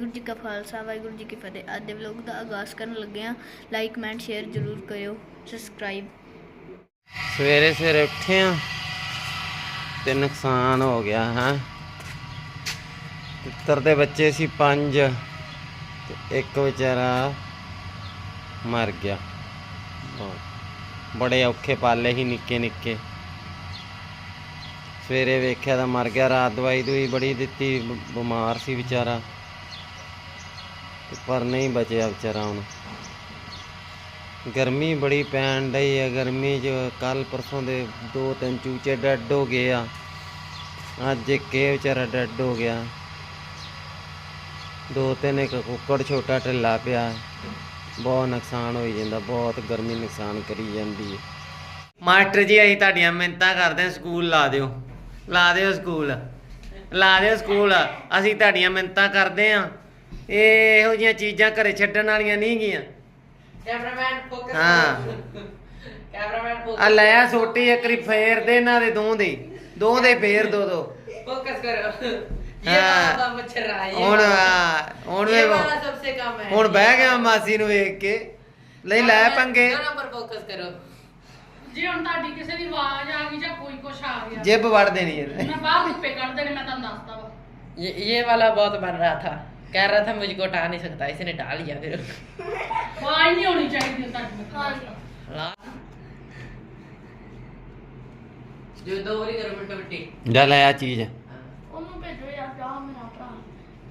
ਵਾਹਿਗੁਰੂ ਜੀ ਕਾ ਖਾਲਸਾ, ਵਾਹਿਗੁਰੂ ਜੀ ਕੀ ਫਤਿਹ। ਅੱਜ ਦੇ ਵਲੋਗ ਦਾ ਆਗਾਜ਼ ਕਰਨ ਲੱਗੇ ਆ ਲਾਈਕ ਕਮੈਂਟ ਸ਼ੇਅਰ ਜ਼ਰੂਰ ਕਰਿਓ। ਸਬਸਕ੍ਰਾਈਬ ਸਵੇਰੇ ਸਵੇਰੇ ਉੱਠੇ ਆ ਤੇ ਨੁਕਸਾਨ ਹੋ ਗਿਆ, ਹੈ। ਤਿੱਤਰ ਦੇ ਬੱਚੇ ਸੀ ਪੰਜ ਤੇ ਇੱਕ ਵਿਚਾਰਾ ਮਰ ਗਿਆ। ਬੜੇ ਔਖੇ ਪਾਲੇ ਸੀ ਨਿੱਕੇ ਨਿੱਕੇ। ਸਵੇਰੇ ਵੇਖਿਆ ਤਾਂ ਮਰ ਗਿਆ, ਰਾਤ ਦਵਾਈ ਦੂਈ ਬੜੀ ਦਿੱਤੀ, ਬਿਮਾਰ ਸੀ ਵਿਚਾਰਾ। ਪਰ ਨਹੀਂ ਬਚਿਆ ਵਿਚਾਰਾ ਹੁਣ। ਗਰਮੀ ਬੜੀ ਪੈਣ ਡਈ ਆ, ਗਰਮੀ 'ਚ ਕੱਲ ਪਰਸੋਂ ਦੇ ਦੋ ਤਿੰਨ ਚੂਚੇ ਡੈਡ ਹੋ ਗਏ ਆ। ਅੱਜ ਇੱਕ ਇਹ ਵਿਚਾਰਾ ਡੈਡ ਹੋ ਗਿਆ। ਦੋ ਤਿੰਨ ਇੱਕ ਕੁੱਕੜ ਛੋਟਾ ਢਿੱਲਾ ਪਿਆ। ਬਹੁਤ ਨੁਕਸਾਨ ਹੋਈ ਜਾਂਦਾ, ਬਹੁਤ ਗਰਮੀ ਨੁਕਸਾਨ ਕਰੀ ਜਾਂਦੀ ਹੈ ਮਾਸਟਰ ਜੀ, ਅਸੀਂ ਤੁਹਾਡੀਆਂ ਮਿਹਨਤਾਂ ਕਰਦੇ ਹਾਂ, ਸਕੂਲ ਲਾ ਦਿਓ। ਲਾ ਦਿਓ ਸਕੂਲ। ਲਾ ਦਿਓ ਸਕੂਲ। ਅਸੀਂ ਤੁਹਾਡੀਆਂ ਮਿਹਨਤਾਂ ਕਰਦੇ ਹਾਂ। ਇਹ ਇਹੋ ਜਿਹੀਆਂ ਚੀਜ਼ਾਂ ਘਰੇ ਛੱਡਣ ਵਾਲੀਆਂ ਨਹੀਂ ਗੀਆਂ ਕੈਮਰਾਮੈਨ ਫੋਕਸ ਹਾਂ ਕੈਮਰਾਮੈਨ ਆ ਲੈ ਆ ਸੋਟੀ ਇੱਕ ਰੀ ਫੇਰ ਦੇ ਇਹਨਾਂ ਦੇ ਦੋ ਦੇ ਦੋ ਦੇ ਫੇਰ ਦੋ ਦੋ फोकस करो ये हाँ। वाला मच्छर रहा है ये ਹੁਣ वाला- ਆ, ਹੁਣ ये ਵੇ वाला सबसे कम है ਹੁਣ ਬਹਿ ਗਿਆ ਮਾਸੀ ਨੂੰ ਵੇਖ ਕੇ ਲਈ ਲੈ ਪੰਗੇ दोनों पर फोकस करो ਜੇ ਹੁਣ ਤੁਹਾਡੀ ਕਿਸੇ ਦੀ ਆਵਾਜ਼ ਆ ਗਈ ਜਾਂ ਕੋਈ ਕੁਛ ਆ ਗਿਆ ਜਿੱਬ ਵੜ ਦੇਣੀ ਹੈ ਮੈਂ ਬਾਹਰ ਧੁੱਪੇ ਕੱਢ ਦੇਣੇ ਮੈਂ ਤੁਹਾਨੂੰ ਦੱਸਦਾ ਵਾ ये ये वाला बहुत बन रहा था कह रहा था मुझको उठा नहीं सकता इसने डाल लिया फिर ਆਵਾਜ਼ ਨਹੀਂ ਹੋਣੀ ਚਾਹੀਦੀ ਤੁਹਾਡੀ ਮੈਂ ਤੁਹਾਨੂੰ ਦੱਸਦਾ। ला- जो दो बारी करो मिट्टी मिट्टी ਜਾ ਲੈ ਆ ਚੀਜ਼ ਉਹਨੂੰ ਭੇਜੋ ਯਾਰ ਜਾ ਮੇਰਾ ਭਰਾ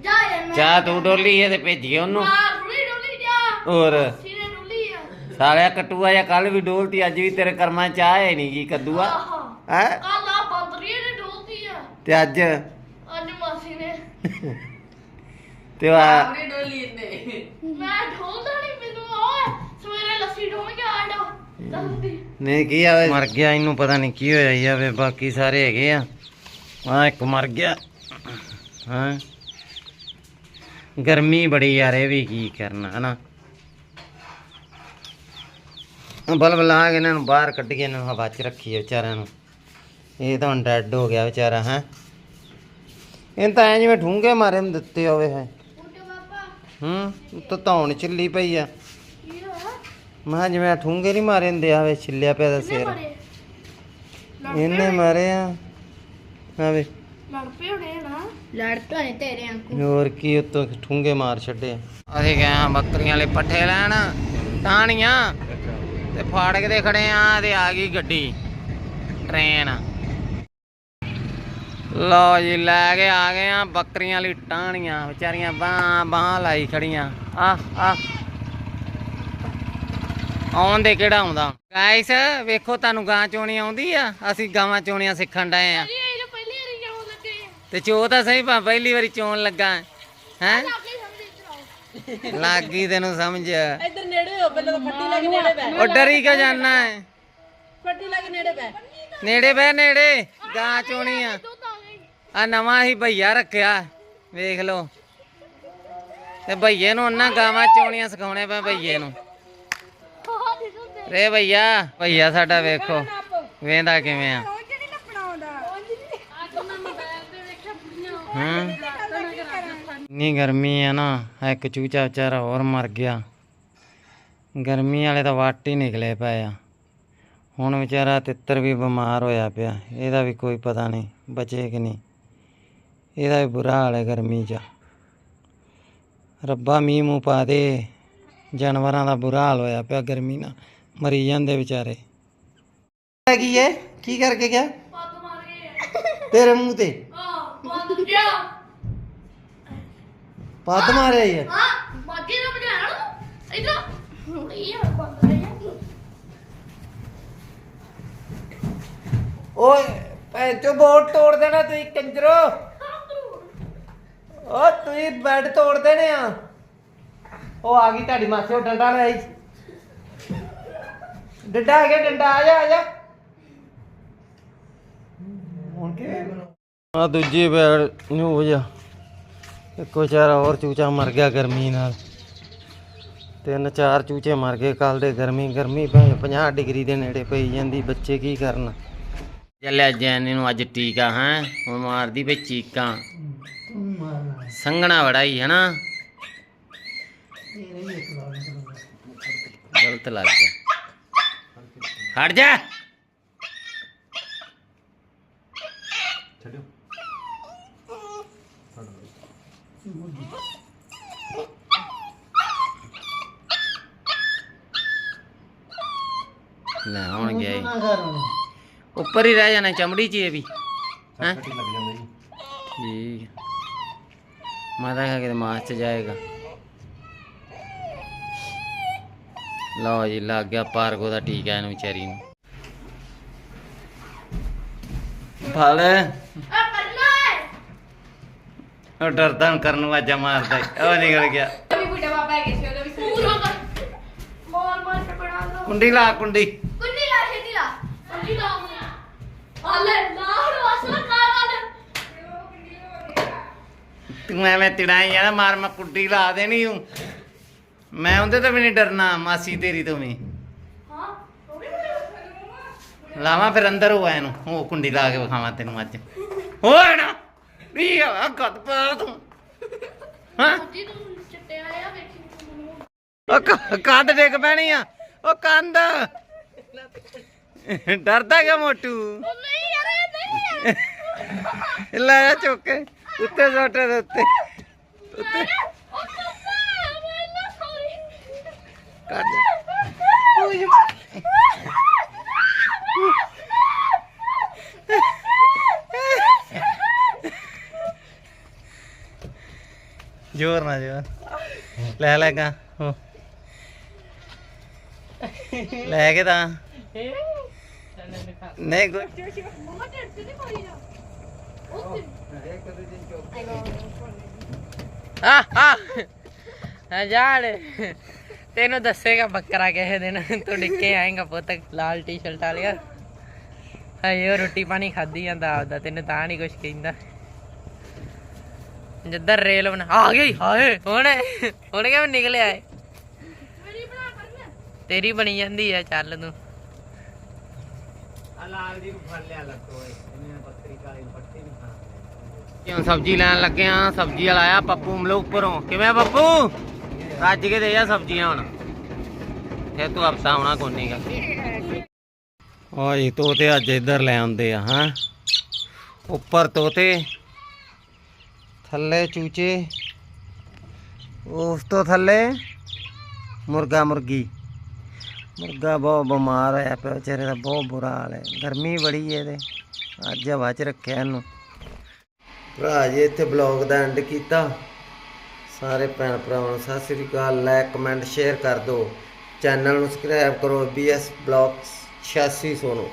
ਜਾ ਯਾਰ ਮੈਂ ਚਾਹ ਤੂੰ ਡੋਲੀ ਹੈ ਤੇ ਭੇਜੀਏ ਉਹਨੂੰ ਆ ਰੁਲੀ ਰੁਲੀ ਜਾ ਹੋਰ ਸੀਨੇ ਰੁਲੀ ਆ ਸਾਲਿਆ ਕਟੂਆ ਜਾਂ ਕੱਲ ਵੀ ਡੋਲਤੀ ਅੱਜ ਵੀ ਤੇਰੇ ਕਰਮਾਂ ਚ ਆਏ ਨਹੀਂ ਕੀ ਕੱਦੂਆ ਆਹਾ ਹੈ ਕੱਲ ਆ ਬੰਦਰੀ ਨੇ ਡੋਲਤੀ ਆ ਤੇ ਅੱਜ ਅੱਜ ਮਾਸੀ ਨੇ ਤੇ ਆ ਮੈਂ ਢੋਲਦਾ ਨਹੀਂ ਮੈਨੂੰ ਉਹ ਸਵੇਰੇ ਲੱਸੀ ਢੋਲ ਕੇ ਆਡਾ ਦੱਸਦੀ। ਨਹੀਂ ਕੀ ਆ ਮਰ ਗਿਆ ਇਹਨੂੰ ਪਤਾ ਨਹੀਂ ਕੀ ਹੋਇਆ ਯਾ ਵੇ ਬਾਕੀ ਸਾਰੇ ਹੈਗੇ ਆ। ਆ ਇੱਕ ਮਰ ਗਿਆ। ਹਾਂ? ਗਰਮੀ ਬੜੀ ਯਾਰ ਇਹ ਵੀ ਕੀ ਕਰਨਾ ਹਨਾ? ਬਲਬਲਾ ਕੇ ਇਹਨਾਂ ਨੂੰ ਬਾਹਰ ਕੱਢ ਕੇ ਇਹਨਾਂ ਨੂੰ ਹਵਾ 'ਚ ਰੱਖੀ ਆ ਵਿਚਾਰਿਆਂ ਨੂੰ। ਇਹ ਤਾਂ ਹੁਣ ਡੈੱਡ ਹੋ ਗਿਆ ਵਿਚਾਰਾ ਹੈ? ਇਹ ਤਾਂ ਐ ਜਿਵੇਂ ਠੂੰਗੇ ਮਾਰੇ ਨੂੰ ਦਿੱਤੇ ਹੋਵੇ ਹੈ? ਹੂੰ ਤਾਂ ਧੌਣ ਚੱਲੀ ਪਈ ਆ। ਕੀ ਹੋਇਆ ਮੈਂ ਕਿਹਾ ਜਿਵੇਂ ਠੂੰਗੇ ਨਹੀਂ ਮਾਰੇ ਹੁੰਦੇ ਆਵੇ ਛਿੱਲਿਆ ਪਿਆ ਦਾ ਸਿਰ। ਮਰੇ? ਇਹਨੇ ਮਾਰੇ ਆ। ਆਵੇ ਲੜ ਪਏ ਹੋਣੇ ਨਾ। ਲੜ ਪਏ ਹੋਣੇ ਤੇਰੇ ਅੰਕੂ ਹੋਰ ਕੀ ਉਤੋਂ ਠੂੰਗੇ ਮਾਰ ਛੱਡੇ ਅਸੀਂ ਗਏ ਆ ਬੱਕਰੀਆਂ ਵਾਲੇ ਪੱਠੇ ਲੈਣ ਟਾਣੀਆਂ ਤੇ ਫਾੜਕ ਦੇ ਖੜੇ ਆ ਤੇ ਆ ਗਈ ਗੱਡੀ। ਟ੍ਰੇਨ। ਲੋ ਜੀ ਲੈ ਕੇ ਆ ਗਏ ਆ ਬੱਕਰੀਆਂ ਲਈ ਟਾਣੀਆਂ ਵਿਚਾਰੀਆਂ ਬਾਹ ਬਾਹ ਲਾਈ ਖੜੀਆਂ। ਆ ਆ ਆਉਣ ਦੇ ਕਿਹੜਾ ਆਉਂਦਾ? ਗਾਇਸ ਵੇਖੋ ਤੁਹਾਨੂੰ ਗਾਂ ਚੋਣੀ ਆਉਂਦੀ ਆ? ਅਸੀਂ ਗਾਵਾਂ ਚੋਣੀਆਂ ਸਿੱਖਣ ਡਏ ਆ। ਤੇ ਚੋ ਤਾਂ ਸਹੀ ਪਾ ਪਹਿਲੀ ਵਾਰੀ ਚੋਣ ਲੱਗਾ। ਹੈ? ਲੱਗੀ ਤੈਨੂੰ ਸਮਝ। ਇੱਧਰ ਨੇੜੇ ਹੋ ਪਹਿਲਾਂ ਤਾਂ ਫੱਟੀ ਲੱਗ ਨੇੜੇ ਬੈ ਉਹ ਡਰੀ ਕਿਉਂ ਜਾਣਾ ਹੈ? ਫੱਟੀ ਲੱਗ ਨੇੜੇ ਬੈ ਨੇੜੇ ਬੈ ਨੇੜੇ। ਗਾਂ ਚੋਣੀ ਆ ਨਵਾਂ ਹੀ ਭਈਆ ਰੱਖਿਆ, ਵੇਖ ਲਓ। ਤੇ ਭਈਏ ਨੂੰ ਉਹਨਾਂ ਗਾਵਾਂ ਚੋਣੀਆਂ ਸਿਖਾਉਣੇ ਪਏ ਭਈਏ ਨੂੰ। ਰੇ ਭਈਆ ਭਈਆ ਸਾਡਾ ਵੇਖੋ, ਵੇਂਦਾ ਕਿਵੇਂ ਆ। ਹੂੰ। ਇੰਨੀ ਗਰਮੀ ਆ ਨਾ, ਇੱਕ ਚੂਚਾ ਵਿਚਾਰਾ ਹੋਰ ਮਰ ਗਿਆ। ਗਰਮੀ ਵਾਲੇ ਤਾਂ ਵੱਟ ਹੀ ਨਿਕਲੇ ਪਏ ਆ। ਹੁਣ ਵਿਚਾਰਾ ਤਿੱਤਰ ਵੀ ਬਿਮਾਰ ਹੋਇਆ ਪਿਆ, ਇਹਦਾ ਵੀ ਕੋਈ ਪਤਾ ਨਹੀਂ, ਬਚੇ ਕਿ ਨਹੀਂ। ਇਹਦਾ ਵੀ ਬੁਰਾ ਹਾਲ ਹੈ ਗਰਮੀ 'ਚ। ਰੱਬਾ ਮੀਂਹ ਮੂੰਹ ਪਾ ਦੇ ਜਾਨਵਰਾਂ ਦਾ ਬੁਰਾ ਹਾਲ ਹੋਇਆ ਪਿਆ ਗਰਮੀ ਨਾਲ ਮਰੀ ਜਾਂਦੇ ਵਿਚਾਰੇ। ਕੀ ਹੈ? ਕੀ ਕਰਕੇ ਗਿਆ? ਪੱਗ ਮਾਰ ਗਏ ਤੇਰੇ ਮੂੰਹ ਤੇ? ਪੱਦ ਮਾਰਿਆ ਹੀ ਓਏ ਪੈਂਚੋ ਬੋਰਡ ਤੋੜ ਦੇਣਾ ਤੁਸੀਂ ਕੰਜਰੋ। ਓ ਤੁਸੀਂ ਬੈੱਡ ਤੋੜ ਦੇਣੇ ਆ। ਉਹ ਆ ਗਈ ਤੁਹਾਡੀ ਮਾਸੀ ਉਹ ਡੰਡਾ ਲੈ ਆਈ। ਡੰਡਾ ਆ ਗਿਆ ਡੰਡਾ ਆ ਜਾ ਆ ਜਾ। ਹੁਣ ਆ ਦੂਜੀ ਬੈਡ ਨਿਊਜ਼ ਇੱਕ ਵਿਚਾਰਾ ਹੋਰ ਚੂਚਾ ਮਰ ਗਿਆ ਗਰਮੀ ਨਾਲ। ਤਿੰਨ ਚਾਰ ਚੂਚੇ ਮਰ ਗਏ ਕੱਲ ਦੇ ਗਰਮੀ ਗਰਮੀ ਭਾਵੇਂ 50 ਡਿਗਰੀ ਦੇ ਨੇੜੇ ਪਈ ਜਾਂਦੀ ਬੱਚੇ ਕੀ ਕਰਨ? ਚੱਲਿਆ ਜੈਨੀ ਨੂੰ ਅੱਜ ਟੀਕਾ ਹੈ? ਹੁਣ ਮਾਰਦੀ ਪਈ ਚੀਕਾਂ। ਸੰਘਣਾ ਬੜਾ ਹੀ ਹੈ ਨਾ ਗਲਤ ਲੱਗ ਗਿਆ। ਹਟ ਜਾ। ਛੱਡਿਓ। ਲੈ ਹੁਣ ਗਿਆ ਈ। ਉੱਪਰ ਹੀ ਰਹਿ ਜਾਣਾ ਚਮੜੀ 'ਚ ਇਹ ਵੀ। ਹੈਂ? ਛੱਡੀ ਠੀਕ ਮੈਂ ਤਾਂ ਕਿਹਾ ਕਿਤੇ ਮਾਸ ਚ ਜਾਏਗਾ। ਲਓ ਜੀ ਲੱਗ ਗਿਆ ਪਾਰਗੋ ਦਾ ਟੀਕਾ ਇਹਨੂੰ ਵਿਚਾਰੀ ਨੂੰ। ਫਲ ਉਹ ਡਰਦਾ ਕਰਨ ਵਾਜਾ ਮਾਰਦਾ। ਉਹ ਨਿਕਲ ਗਿਆ। ਕੇ ਕੁੰਡੀ ਲਾ ਕੁੰਡੀ। ਕੁੰਡੀ ਲਾ ਛੇਤੀ ਲਾ। ਕੁੰਡੀ ਲਾ। ਹਾਲੇ ਨਾ ਹੁਣ ਵਾਸਨਾ ਕਾ ਤੂੰ ਐਵੇਂ ਤਿੜਾਈ ਜਾਣਾ ਮਾਰ ਮੈਂ ਕੁੰਡੀ ਲਾ ਦੇਣੀ ਹੂੰ। ਮੈਂ ਉਹਦੇ ਤੋਂ ਵੀ ਨਹੀਂ ਡਰਨਾ ਮਾਸੀ ਤੇਰੀ ਤੋਂ ਵੀ। ਹਾਂ ਲਾਵਾਂ ਫਿਰ ਅੰਦਰ ਹੋਇਆ ਇਹਨੂੰ ਉਹ ਕੁੰਡੀ ਲਾ ਕੇ ਵਿਖਾਵਾਂ ਤੈਨੂੰ ਅੱਜ। ਹੋਏ ਨਾ ਵੀ ਆ ਗੱਦ ਪਾ ਤੂੰ। ਹਾਂ? ਜੀ ਤੂੰ ਚਿੱਟੇ ਆਇਆ ਵੇਖੀ ਤੂੰ ਉਹ ਕੰਧ ਡਿੱਗ ਪੈਣੀ ਆ। ਉਹ ਕੰਧ। ਡਰਦਾ ਕਿ ਮੋਟੂ? ਨਹੀਂ ਯਾਰ ਇਹ ਨਹੀਂ ਲੈ ਚੁੱਕ ਉੱਤੇ ਸੋਟੇ ਦੇ ਉੱਤੇ। ਉੱਤੇ। ਕੱਢ। ਜ਼ੋਰ ਨਾ ਜ਼ੋਰ। ਲੈ ਲੈ ਗਾ। ਲੈ ਕੇ ਤਾਂ। ਨਹੀਂ ਆ ਜਾੜ ਤੈਨੂੰ ਦੱਸੇਗਾ ਬੱਕਰਾ ਕਿਸੇ ਦਿਨ। ਤੂੰ ਡਿੱਕੇ ਆਏਗਾ ਪੁੱਤ, ਲਾਲ ਟੀ-ਸ਼ਰਟ ਵਾਲਿਆ। ਹਾਏ, ਉਹ ਰੋਟੀ ਪਾਣੀ ਖਾਦੀ ਜਾਂਦਾ ਆਪਦਾ, ਤੈਨੂੰ ਤਾਂ ਨਹੀਂ ਕੁਛ ਕਹਿੰਦਾ। ਜਿੱਧਰ ਰੇਲ ਬਣਾ ਆ ਗਈ, ਹਾਏ, ਹੁਣ ਹੁਣ ਕਿਵੇਂ ਨਿਕਲਿਆ ਏ ਤੇਰੀ ਬਣੀ ਜਾਂਦੀ ਆ, ਚੱਲ ਤੂੰ ਲਾਲ ਜੀ ਨੂੰ ਫੜ ਲਿਆ ਲੱਤੋਂ ਇਹਨੇ ਬੱਕਰੀ ਕਾਲੀ ਪੱਟੀ ਨਹੀਂ ਖਾਣਾ ਕਿਉਂ ਸਬਜ਼ੀ ਲੈਣ ਲੱਗੇ ਆ? ਸਬਜ਼ੀ ਵਾਲਾ ਆਇਆ ਪੱਪੂ ਮਲੂਕਪੁਰੋਂ ਕਿਵੇਂ ਪੱਪੂ? ਰੱਜ ਕੇ ਦੇ ਜਾ ਸਬਜ਼ੀਆਂ ਹੁਣ। ਫੇਰ ਤੂੰ ਹਫਤਾ ਆਉਣਾ ਕੋਈ ਨਹੀਂਗਾ ਓਏ, ਤੋਤੇ ਅੱਜ ਇੱਧਰ ਲੈ ਆਉਂਦੇ ਆ, ਹਾਂ? ਉੱਪਰ ਤੋਤੇ, ਥੱਲੇ ਚੂਚੇ, ਉਸ ਤੋਂ ਥੱਲੇ ਮੁਰਗਾ ਮੁਰਗੀ। ਮੁਰਗਾ ਬਹੁਤ ਬਿਮਾਰ ਹੋਇਆ ਪਿਆ, ਵਿਚਾਰੇ ਦਾ ਬਹੁਤ ਬੁਰਾ ਹਾਲ ਹੈ। ਗਰਮੀ ਬੜੀ ਹੈ ਇਹਦੇ। ਅੱਜ ਹਵਾ 'ਚ ਰੱਖਿਆ ਇਹਨੂੰ। ਭਰਾ ਜੀ, ਇੱਥੇ ਬਲੌਗ ਦਾ ਐਂਡ ਕੀਤਾ। ਸਾਰੇ ਭੈਣ ਭਰਾਵਾਂ ਨੂੰ Sat Sri Akal. Like comment share ਕਰ ਦਿਓ। ਚੈਨਲ ਨੂੰ ਸਬਸਕ੍ਰਾਈਬ ਕਰੋ। BS blogs 86 ਸੋਨੋ।